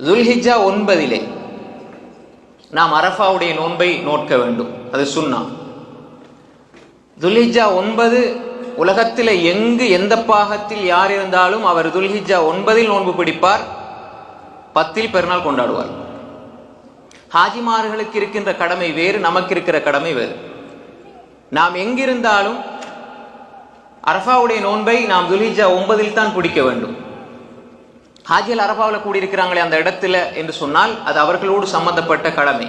துல்ஹிஜா ஒன்பதிலே நாம் அரஃபாவுடைய நோன்பை நோட்க வேண்டும். அது சுன்னா. துல்ஹிஜா ஒன்பது உலகத்தில் எங்கு எந்த பாகத்தில் யார் இருந்தாலும் அவர் துல்ஹிஜா ஒன்பதில் நோன்பு பிடிப்பார் பத்தில் பெருநாள் கொண்டாடுவார். ஹாஜிமார்களுக்கு இருக்கின்ற கடமை வேறு நமக்கு இருக்கிற கடமை வேறு. நாம் எங்கிருந்தாலும் அரஃபாவுடைய நோன்பை நாம் துல்ஹிஜா ஒன்பதில் தான் பிடிக்க வேண்டும். ஹாஜியல் அரபாவில் கூடியிருக்கிறாங்களே அந்த இடத்துல என்று சொன்னால் அது அவர்களோடு சம்பந்தப்பட்ட கடமை.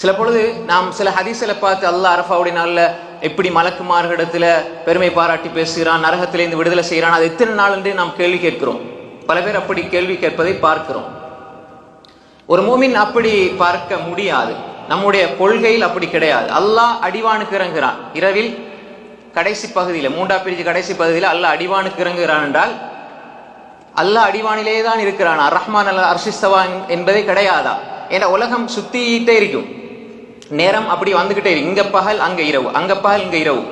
சில பொழுது நாம் சில ஹதீஸில் பார்த்து அல்லாஹ் அரஃபாவுடைய நாளில் எப்படி மலக்குமார்களிடத்துல பெருமை பாராட்டி பேசுகிறான் நரகத்திலிருந்து விடுதலை செய்கிறான் அது எத்தனை நாள் என்று நாம் கேள்வி கேட்கிறோம். பல பேர் அப்படி கேள்வி கேட்பதை பார்க்கிறோம். ஒரு மூமின் அப்படி பார்க்க முடியாது. நம்முடைய கொள்கையில் அப்படி கிடையாது. அல்லாஹ் அடிவானுக்கு இறங்குகிறான். இரவில் கடைசி பகுதியில் மூண்டா பிரிஞ்சு கடைசி பகுதியில் அல்லாஹ் அடிவானுக்கு இறங்குகிறான் என்றால் அல்லாஹ் அடிவானிலே தான் இருக்கிறான் ரஹ்மான் அல்ல அர்ஷிஸ்தவா என்பதே கிடையாதா? ஏன்னா உலகம் சுத்திட்டே இருக்கும். நேரம் அப்படி வந்துகிட்டே இருக்கு. இங்க பகல் அங்க இரவு. அங்க பகல் இங்க இரவு.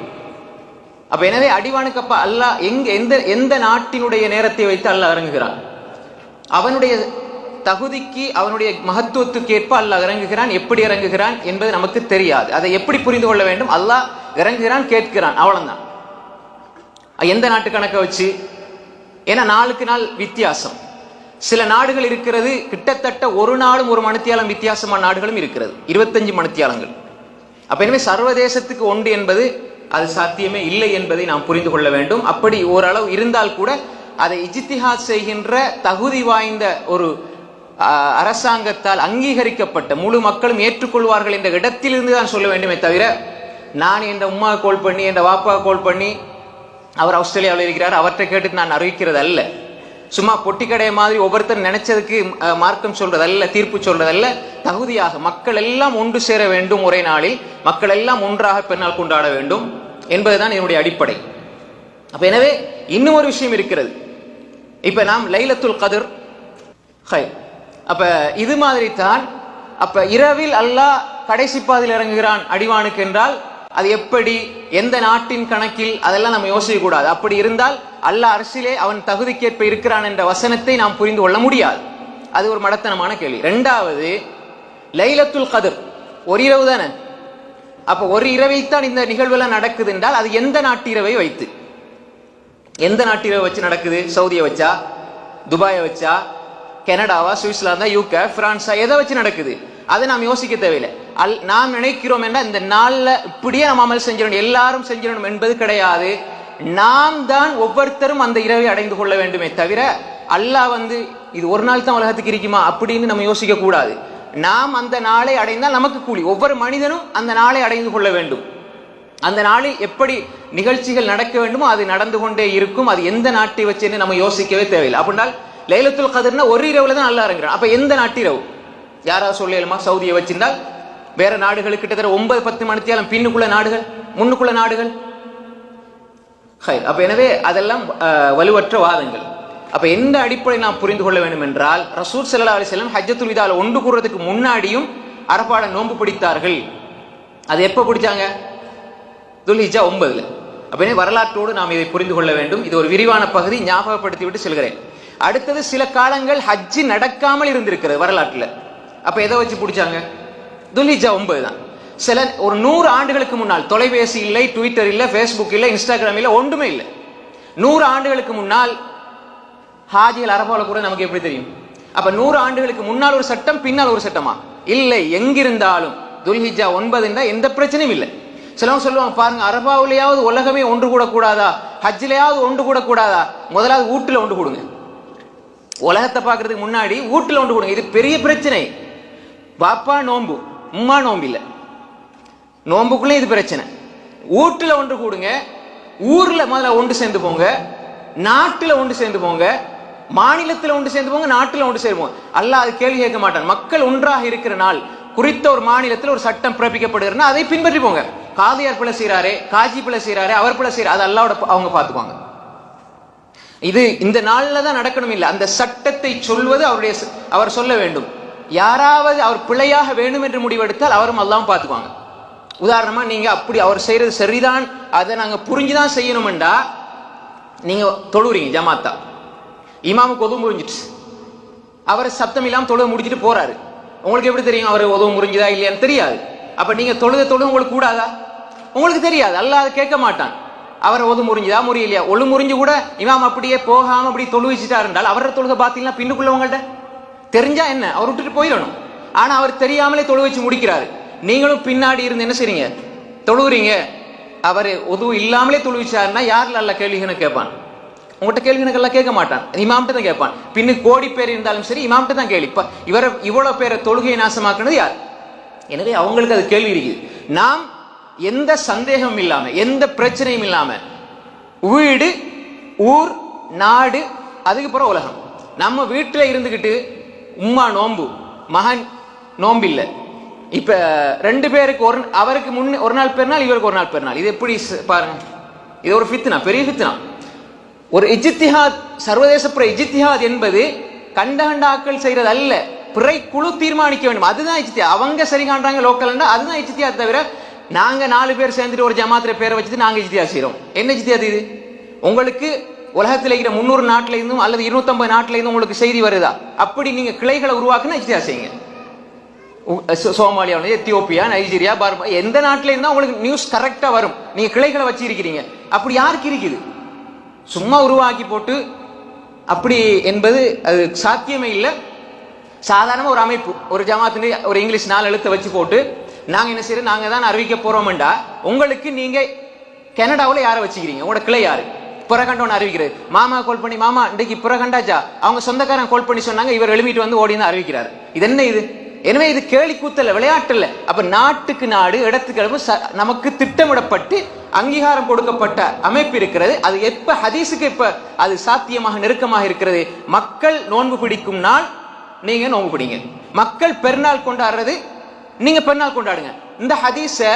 அப்ப எனவே அடிவானுக்கு அப்ப அல்லாஹ் எங்க எந்த எந்த நாட்டினுடைய நேரத்தை வைத்து அல்லாஹ் இறங்குகிறான்? அவனுடைய தகுதிக்கு அவனுடைய மகத்துவத்துக்கு ஏற்ப அல்லாஹ் இறங்குகிறான். எப்படி இறங்குகிறான் என்பது நமக்கு தெரியாது. அதை எப்படி புரிந்து கொள்ள வேண்டும்? அல்லாஹ் இறங்குகிறான் கேட்கிறான். அவ்வளவுதான். எந்த நாட்டு கணக்கை வச்சு? ஏன்னா நாளுக்கு நாள் வித்தியாசம். சில நாடுகள் இருக்கிறது கிட்டத்தட்ட ஒரு நாளும் ஒரு மணித்தியாலம் வித்தியாசமான நாடுகளும் இருக்கிறது. இருபத்தஞ்சு மணித்தியாலங்கள். அப்ப எனவே சர்வதேசத்துக்கு ஒன்று என்பது அது சாத்தியமே இல்லை என்பதை நாம் புரிந்து கொள்ள வேண்டும். அப்படி ஓரளவு இருந்தால் கூட அதை இஜித்திஹாத் செய்கின்ற தகுதி வாய்ந்த ஒரு அரசாங்கத்தால் அங்கீகரிக்கப்பட்ட முழு மக்களும் ஏற்றுக்கொள்வார்கள் என்ற இடத்திலிருந்து தான் சொல்ல வேண்டுமே தவிர நான் என்ற உமா கோல் பண்ணி என்ற வாப்பா கோல் பண்ணி அவர் ஆஸ்திரேலியாவில் இருக்கிறார். அவர்கிட்ட கேட்டு நான் அறிவிக்கிறது அல்ல சும்மா பொட்டி கடை மாதிரி ஒவ்வொருத்தர் நினைச்சதுக்கு மார்க்கம் சொல்றதல்ல தீர்ப்பு சொல்றதல்ல. தகுதியாக மக்கள் எல்லாம் ஒன்று சேர வேண்டும் ஒரே நாளில். மக்கள் எல்லாம் ஒன்றாக பெண்ணால் கொண்டாட வேண்டும் என்பதுதான் என்னுடைய அடிப்படை. அப்ப எனவே இன்னும் ஒரு விஷயம் இருக்கிறது. இப்ப நாம் லைலத்துல் கதிர் ஹை அப்ப இது மாதிரி தான் அப்ப இரவில் அல்லாஹ் கடைசி பாதையில் இறங்குகிறான் அடிவானுக்கு என்றால் அது எப்படி எந்த நாட்டின் கணக்கில் அதெல்லாம் நம்ம யோசிக்க கூடாது. அப்படி இருந்தால் அல்ல அரசிலே அவன் தகுதிக்கேற்ப இருக்கிறான் என்ற வசனத்தை நாம் புரிந்து கொள்ள முடியாது. அது ஒரு மடத்தனமான கேள்வி. ரெண்டாவது லைலத்துல் கதிர். ஒரு இரவு தானே? அப்ப ஒரு இரவைத்தான் இந்த நிகழ்வுலாம் நடக்குது என்றால் அது எந்த நாட்டு இரவை வைத்து? எந்த நாட்டு இரவை வச்சு நடக்குது? சவுதியை வச்சா? துபாயை வச்சா? கனடாவா? சுவிட்சர்லாந்தா? யூகே? பிரான்ஸா? எதை வச்சு நடக்குது? அதை நாம் யோசிக்க தேவையில்லை. அல் நாம் நினைக்கிறோம் என்றால் இந்த நாளில் இப்படியே நம்ம அமல் செஞ்சிடணும் எல்லாரும் செஞ்சிடணும் என்பது கிடையாது. நாம் தான் ஒவ்வொருத்தரும் அந்த இரவை அடைந்து கொள்ள வேண்டுமே தவிர அல்லாஹ் வந்து இது ஒரு நாள் தான் உலகத்துக்கு இருக்குமா அப்படின்னு நம்ம யோசிக்க கூடாது. நாம் அந்த நாளை அடைந்தால் நமக்கு கூலி. ஒவ்வொரு மனிதனும் அந்த நாளை அடைந்து கொள்ள வேண்டும். அந்த நாளில் எப்படி நிகழ்ச்சிகள் நடக்க வேண்டுமோ அது நடந்து கொண்டே இருக்கும். அது எந்த நாட்டை வச்சுன்னு நம்ம யோசிக்கவே தேவையில்லை. அப்படின்னா லைலத்துல் கதிர்னா ஒரு இரவுல தான் நல்லா இறங்குறான். அப்ப எந்த நாட்டிரவு யாராவது சொல்லலுமா சவுதியை வச்சிருந்தால் வேற நாடுகள் கிட்டத்தட்ட ஒன்பது பத்து மணித்தியாலம் பின்னுக்குள்ள நாடுகள் முன்னுக்குள்ள நாடுகள். அப்ப எனவே அதெல்லாம் வலுவற்ற வாதங்கள். அப்ப எந்த அடிப்படை நாம் புரிந்து கொள்ள வேண்டும் என்றால் ரசூல் சல்லா அலி செல்லம் ஹஜ்ஜத்துல் விதால ஒன்று கூறுறதுக்கு முன்னாடியும் அரபாட நோன்பு பிடித்தார்கள். அது எப்ப பிடிச்சாங்க? துல்ஹிஜா ஒன்பதுல. அப்ப வரலாற்றோடு நாம் இதை புரிந்து கொள்ள வேண்டும். இது ஒரு விரிவான பகுதி ஞாபகப்படுத்தி விட்டு செல்கிறேன். அடுத்தது சில காலங்கள் ஹஜ்ஜி நடக்காமல் இருந்திருக்கிறது வரலாற்றுல. அப்ப எதை வச்சு பிடிச்சாங்க? துல்ஹிஜா ஒன்பது தான். சில ஒரு நூறு ஆண்டுகளுக்கு முன்னால் தொலைபேசி இல்லை ட்விட்டர் இல்லை ஃபேஸ்புக் இல்லை இன்ஸ்டாகிராம் இல்லை ஒன்றுமே இல்லை. நூறு ஆண்டுகளுக்கு முன்னால் ஹாஜிகள் அரபாவில் கூட நமக்கு எப்படி தெரியும்? அப்ப நூறு ஆண்டுகளுக்கு முன்னால் ஒரு சட்டம் பின்னால் ஒரு சட்டமா? இல்லை எங்கிருந்தாலும். துல்ஹிஜா ஒன்பது எந்த பிரச்சனையும் இல்லை. சிலவங்க சொல்லுவாங்க பாருங்க அரபாவிலேயாவது உலகமே ஒன்று கூட கூடாதா ஹஜ்ஜிலேயாவது ஒன்று கூட கூடாதா முதலாவது வீட்டில் ஒன்று கொடுங்க. உலகத்தை பார்க்கறதுக்கு முன்னாடி வீட்டில் ஒன்று கொடுங்க. இது பெரிய பிரச்சனை. பாப்பா நோம்பு உம்மா நோம்பு இல்லை. நோம்புக்குள்ளே இது பிரச்சனை. வீட்டில் ஒன்று கூடுங்க ஊரில் முதல்ல ஒன்று சேர்ந்து போங்க நாட்டில் ஒன்று சேர்ந்து போங்க மாநிலத்தில் ஒன்று சேர்ந்து போங்க நாட்டில் ஒன்று சேருவோம் அல்ல அது கேள்வி கேட்க மாட்டான். மக்கள் ஒன்றாக இருக்கிற நாள் குறித்த ஒரு மாநிலத்தில் ஒரு சட்டம் பிறப்பிக்கப்படுகிறனா அதை பின்பற்றி போங்க. காதியார் பிள்ளை செய்கிறாரே காஜி பிள்ளை செய்கிறாரே அவர் பிள்ளை செய்யறாரு அது அல்லாவோட அவங்க பார்த்துக்குவாங்க. இது இந்த நாளில் தான் நடக்கணும் இல்லை. அந்த சட்டத்தை சொல்வது அவருடைய அவர் சொல்ல வேண்டும். யாராவது அவர் பிழையாக வேணும் என்று முடிவெடுத்தால் அவரும் அல்லாமல் பார்த்துக்குவாங்க. உதாரணமாக நீங்கள் அப்படி அவர் செய்கிறது சரிதான் அதை நாங்கள் புரிஞ்சு தான் செய்யணுமெண்டா நீங்கள் தொழுறீங்க ஜமாத்தா. இமாமுக்கு உதவும் புரிஞ்சிட்டு அவர் சப்தம் இல்லாமல் தொழுவை முடிச்சுட்டு போகிறாரு உங்களுக்கு எப்படி தெரியும் அவர் உதவும் முறிஞ்சுதா இல்லையான்னு தெரியாது. அப்போ நீங்கள் தொழுத தொழுக உங்களுக்கு கூடாதா? உங்களுக்கு தெரியாது அல்ல அதை கேட்க மாட்டான். அவர் ஒது முறிஞ்சுதா முறியலையா ஒழு முறிஞ்சு கூட இமாம் அப்படியே போகாமல் அப்படி தொழு இருந்தால் அவரை அவரோட தொழுகை பார்த்தீங்கன்னா பின்னுக்குள்ளவங்கள்ட்ட தெரிஞ்சா என்ன? அவர் விட்டுட்டு போயிடணும். ஆனா அவர் தெரியாமலே தொழு வச்சு முடிக்கிறாரு. நீங்களும் பின்னாடி இருந்து என்ன செய்றீங்க? தொழுகிறீங்க அவர் உதவு இல்லாமலே தொழுவிச்சாருன்னா யாரில் அல்ல கேள்விகன்னு கேட்பான்? உங்கள்கிட்ட கேள்விகளுக்கெல்லாம் கேட்க மாட்டான். இமாம்கிட்ட தான் கேட்பான். பின்னு கோடி பேர் இருந்தாலும் சரி இமாம்கிட்ட தான் கேள்வி. இப்போ இவரை இவ்வளோ பேரை தொழுகையை நாசமாக்குனது யார்? எனவே அவங்களுக்கு அது கேள்வி இருக்குது. நாம் எந்த சந்தேகமும் இல்லாமல் எந்த பிரச்சனையும் இல்லாமல் வீடு ஊர் நாடு அதுக்கப்புறம் உலகம். நம்ம வீட்டில் இருந்துக்கிட்டு உம்மா நோம்பு மகன் நோம்பு இல்லை இப்ப ரெண்டு பேருக்கு ஒரு அவருக்கு முன்ன ஒரு நாள் பெருநாள் இவருக்கு ஒரு நாள் பெருநாள். இது எப்படி பாருங்க. இது ஒரு ஃபித்னா பெரிய ஃபித்னா. ஒரு இஜித்திஹாத் சர்வதேச புற இஜித்திஹாத் என்பது கண்ட கண்ட ஆட்கள் செய்யறது அல்ல பிறை குழு தீர்மானிக்க வேண்டும். அதுதான் இஜித்தியா. அவங்க சரி காண்றாங்க லோக்கல்னா அதுதான் இஜித்தியா தவிர நாங்க நாலு பேர் சேர்ந்துட்டு ஒரு ஜமாத்திர பேரை வச்சுட்டு நாங்க இஜித்தியா செய்கிறோம் என்ன இஜித்தியா இது? உங்களுக்கு உலகத்தில் இருக்கிற முந்நூறு நாட்டில இருந்தும் அல்லது இருநூத்தம்பது நாட்டில இருந்தும் உங்களுக்கு செய்தி வருதா? அப்படி நீங்க கிளைகளை உருவாக்குனா இஜித்தியா செய்யுங்க. உ- சோமாலியா எத்தியோப்பியா நைஜீரியா பர்மா எந்த நாட்டில இருந்தா உங்களுக்கு நியூஸ் கரெக்டா வரும். நீங்க கிளைகளை வச்சிருக்கிறீங்க. அப்படி யாருக்கு இருக்குது? சும்மா உருவாக்கி போட்டு அப்படி என்பது அது சாத்தியமே இல்லை. சாதாரண ஒரு அமைப்பு ஒரு ஜமாத்தின் ஒரு இங்கிலீஷ் நாலு எழுத்தை வச்சு போட்டு நாங்க என்ன செய்யறோம் நாங்க தான் அறிவிக்க போறோம்டா உங்களுக்கு நீங்க கனடாவில் யாரை வச்சுக்கிறீங்க? உங்களோட கிளை யாரு? புறகண்டவன் அறிவிக்கிறது. மாமா கால் பண்ணி மாமா இன்றைக்கு புறகண்டாச்சா? அவங்க சொந்தக்காரன் கால் பண்ணி சொன்னாங்க இவர் எழுப்பிட்டு வந்து ஓடினு அறிவிக்கிறார். இது என்ன இது? எனவே இது கேலி கூத்தல விளையாட்டுல அப்ப நாட்டுக்கு நாடு இடத்துக்கு இடம் ச- நமக்கு திட்டமிடப்பட்டு அங்கீகாரம் கொடுக்கப்பட்ட அமைப்பு இருக்கிறது. அது எப்ப ஹதீஸுக்கு எப்ப அது சாத்தியமாக நெருக்கமாக இருக்கிறது? மக்கள் நோன்பு பிடிக்கும் நாள் நீங்க நோன்பு பிடிங்க. மக்கள் பெருநாள் கொண்டாடுறது நீங்க பெருநாள் கொண்டாடுங்க. இந்த ஹதீஸை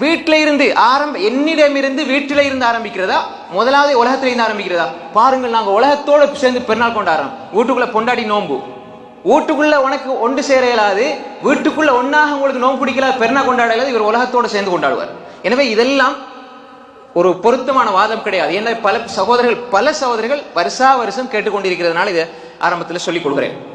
வீட்டில இருந்து ஆரம்ப என்னிடம் இருந்து வீட்டில இருந்து ஆரம்பிக்கிறதா? முதலாவது உலகத்துல இருந்து ஆரம்பிக்கிறதா? பாருங்கள் நாங்க உலகத்தோட சேர்ந்து பெருநாள் கொண்டாடுறோம். வீட்டுக்குள்ள பொண்டாடி நோம்பு வீட்டுக்குள்ள உனக்கு ஒன்று சேர இயலாது. வீட்டுக்குள்ள ஒன்னாக உங்களுக்கு நோம்பு பிடிக்கல பெருநாள் கொண்டாட இயலாது. இவர் உலகத்தோட சேர்ந்து கொண்டாடுவார். எனவே இதெல்லாம் ஒரு பொருத்தமான வாதம் கிடையாது. ஏன்னா பல சகோதரர்கள் பல சகோதரர்கள் வருஷா வருஷம் கேட்டுக்கொண்டிருக்கிறதுனால இதை ஆரம்பத்தில் சொல்லிக் கொடுக்குறேன்.